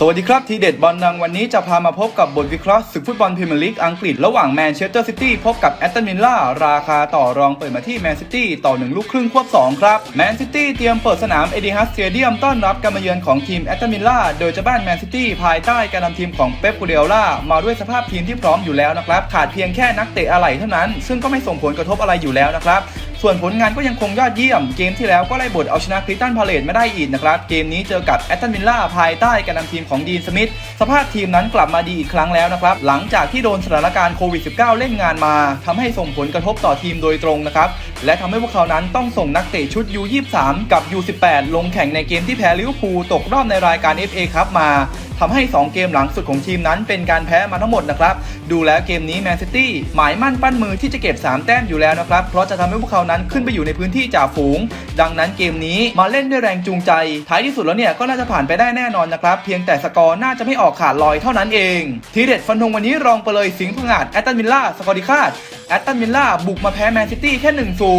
สวัสดีครับ ทีเด็ดบอลดังวันนี้จะพามาพบกับบทวิเคราะห์ศึกฟุตบอลพรีเมียร์ลีกอังกฤษระหว่างแมนเชสเตอร์ซิตี้พบกับแอตตันวิลล่าราคาต่อรองเปิดมาที่แมนซิตี้ต่อ1ลูกครึ่งควบ 2 ครับ แมนซิตี้เตรียมเปิดสนามเอดิฮัสเตเดียมต้อนรับการมาเยือนของทีมแอตตันวิลล่าโดยจะบ้านแมนซิตี้ภายใต้การนำทีมของเป๊ปกูเดล่ามาด้วยสภาพทีมที่พร้อมอยู่แล้วนะครับขาดเพียงแค่นักเตะอะไหล่เท่านั้น ซึ่งก็ไม่ส่งผลกระทบอะไรอยู่แล้วนะครับ ส่วนผลงานก็ยังคงยอดเยี่ยม เกมที่แล้วก็ไล่บทเอาชนะคริสตันพาเลตไม่ได้อีกนะครับ เกมนี้เจอกับแอตตันวิลล่าภายใต้การนำทีมของดีนสมิธ สภาพทีมนั้นกลับมาดีอีกครั้งแล้วนะครับ หลังจากที่โดนสถานการณ์โควิด -19 เล่นงานมาทำให้ส่งผลกระทบต่อทีมโดยตรงนะครับ และทำให้พวกเขานั้นต้องส่งนักเตะชุด U23 กับ U18 ลงแข่งในเกมที่แพ้ลิเวอร์พูลตกรอบในรายการ FA ครับมา ทำให้ 2 เกมหลังสุดของทีมนั้นเป็นการแพ้มาทั้งหมดนะครับ ดูแล้วเกมนี้แมนซิตี้หมายมั่นปั้นมือที่จะเก็บ 3 แต้มอยู่แล้วนะครับ เพราะจะทำให้พวกเขานั้นขึ้นไปอยู่ในพื้นที่จ่าฝูง ดังนั้นเกมนี้มาเล่นด้วยแรงจูงใจ ท้ายที่สุดแล้วเนี่ยก็น่าจะผ่านไปได้แน่นอนนะครับ เพียงแต่สกอร์น่าจะไม่ออกขาดลอยเท่านั้นเอง ทีเด็ดฟันธงวันนี้รองไปเลยสิงห์ผงาดแอตตันวิลล่าสกอร์ดิคาดแอตตันวิลล่าบุกมาแพ้แมนซิตี้แค่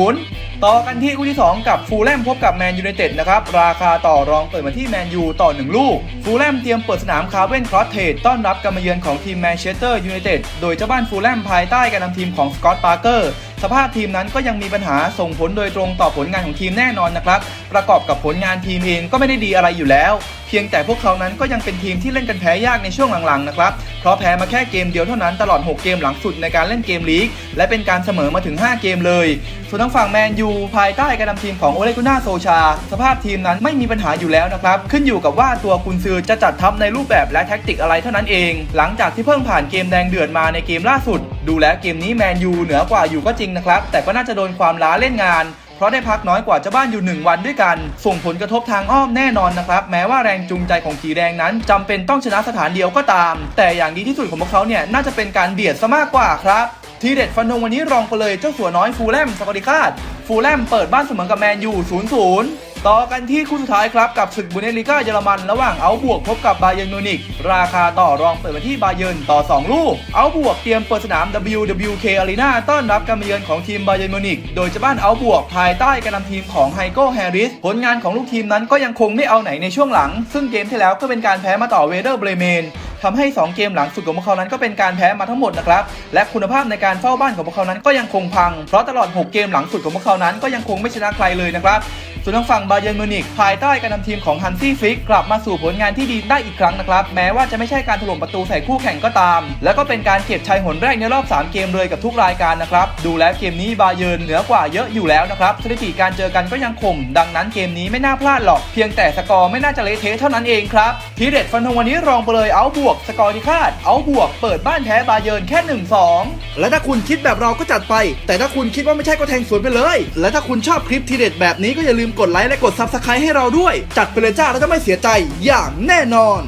1-0ต่อกันที่คู่ที่ 2 กับฟูลแลมพบกับแมนยูไนเต็ดนะครับ ราคาต่อรองเปิดมาที่แมนยูต่อ 1 ลูก ฟูลแลมเตรียมเปิดสนามคาร์เวนครอสเทดต้อนรับการมาเยือนของทีมแมนเชสเตอร์ยูไนเต็ดโดยเจ้าบ้านฟูลแลมภายใต้การนำทีมของสกอตต์ปาร์เกอร์สภาพทีมนั้นก็ยังมีปัญหาส่งผลโดยตรงต่อผลงานของทีมแน่นอนนะครับ ประกอบกับผลงานทีมเองก็ไม่ได้ดีอะไรอยู่แล้วเพียงแต่พวกเขานั้นก็ยังเป็นทีมที่เล่นกันแพ้ยากในช่วงหลังๆนะครับ เพราะแพ้มาแค่เกมเดียวเท่านั้นตลอด 6 เกมหลังสุดในการเล่นเกมลีก และเป็นการเสมอมาถึง 5 เกมเลย ส่วนทางฝั่งแมนยูภายใต้การนำทีมของโอเลกุน่าโซชา สภาพทีมนั้นไม่มีปัญหาอยู่แล้วนะครับ ขึ้นอยู่กับว่าตัวกุนซือจะจัดทัพในรูปแบบและแท็กติกอะไรเท่านั้นเอง หลังจากที่เพิ่งผ่านเกมแดงเดือดมาในเกมล่าสุด ดูแล้วเกมนี้แมนยูเหนือกว่าอยู่ก็จริงนะครับแต่ก็น่าจะโดนความล้าเล่นงาน เพราะได้พักน้อยกว่าเจ้าบ้านอยู่ 1 วันด้วยกัน ส่งผลกระทบทางอ้อมแน่นอนนะครับ แม้ว่าแรงจูงใจของสีแดงนั้นจำเป็นต้องชนะสถานเดียวก็ตาม แต่อย่างดีที่สุดของพวกเขาเนี่ยน่าจะเป็นการเบียดซะมากกว่าครับทีเด็ดฟันธงวันนี้รองไปเลยเจ้าสัวน้อยฟูลแลมสกอติคาดฟูลแลมเปิดบ้านเสมอกับแมนยู 0-0 ต่อกันที่คู่สุดท้ายครับกับศึกบุนเดสลีกาเยอรมันระหว่างเอาบวกพบกับบาเยิร์นมิวนิกราคาต่อรองเปิดมาที่บาเยิร์นต่อ 2 ลูก เอาบวกเตรียมเปิดสนาม WWK Arena ต้อนรับการมาเยือนของทีมบาเยิร์นมิวนิกโดยเจะบ้านเอาบวกภายใต้การนำทีมของไฮโก้แฮร์ริสผลงานของลูกทีมนั้นก็ยังคงไม่เอาไหนในช่วงหลัง ซึ่งเกมที่แล้วก็เป็นการแพ้มาต่อเวเดอร์เบรเมน ทำให้ 2 เกมหลังสุดของพวกเขานั้นก็เป็นการแพ้มาทั้งหมดนะครับและคุณภาพในการเฝ้าบ้านของพวกเขานั้นก็ยังคงพัง เพราะตลอด 6 เกมหลังสุดของพวกเขานั้นก็ยังคงไม่ชนะใครเลยนะครับส่วนทางฝั่งบาเยิร์นมิวนิกภายใต้การนำทีมของฮันซี่ฟิกกลับมาสู่ผลงานที่ดีได้อีกครั้งนะครับ แม้ว่าจะไม่ใช่การถล่มประตูใส่คู่แข่งก็ตาม แล้วก็เป็นการเก็บชัยหนแรกในรอบ 3 เกมเลยกับทุกรายการนะครับ ดูแล้วเกมนี้บาเยิร์นเหนือกว่าเยอะอยู่แล้วนะครับสถิติการเจอกันก็ยังคงดังนั้นเกมนี้ไม่น่าพลาดหรอก เพียงแต่สกอร์ไม่น่าจะเละเทะเท่านั้นเองครับทีเด็ดฟันธงวันนี้รองไปเลยเอาบวก สกอร์ที่คาด เอาบวก เปิดบ้านแพ้บาเยิร์นแค่ 1-2 และถ้าคุณคิดแบบเราก็จัดไป แต่ถ้าคุณคิดว่าไม่ใช่ก็แทงสวนไปเลย และถ้าคุณชอบคลิปทีเด็ดแบบนี้ก็อย่าลืมกดไลค์และกดซับสไครต์ให้เราด้วย จัดไปเลยจ้าแล้วจะไม่เสียใจอย่างแน่นอน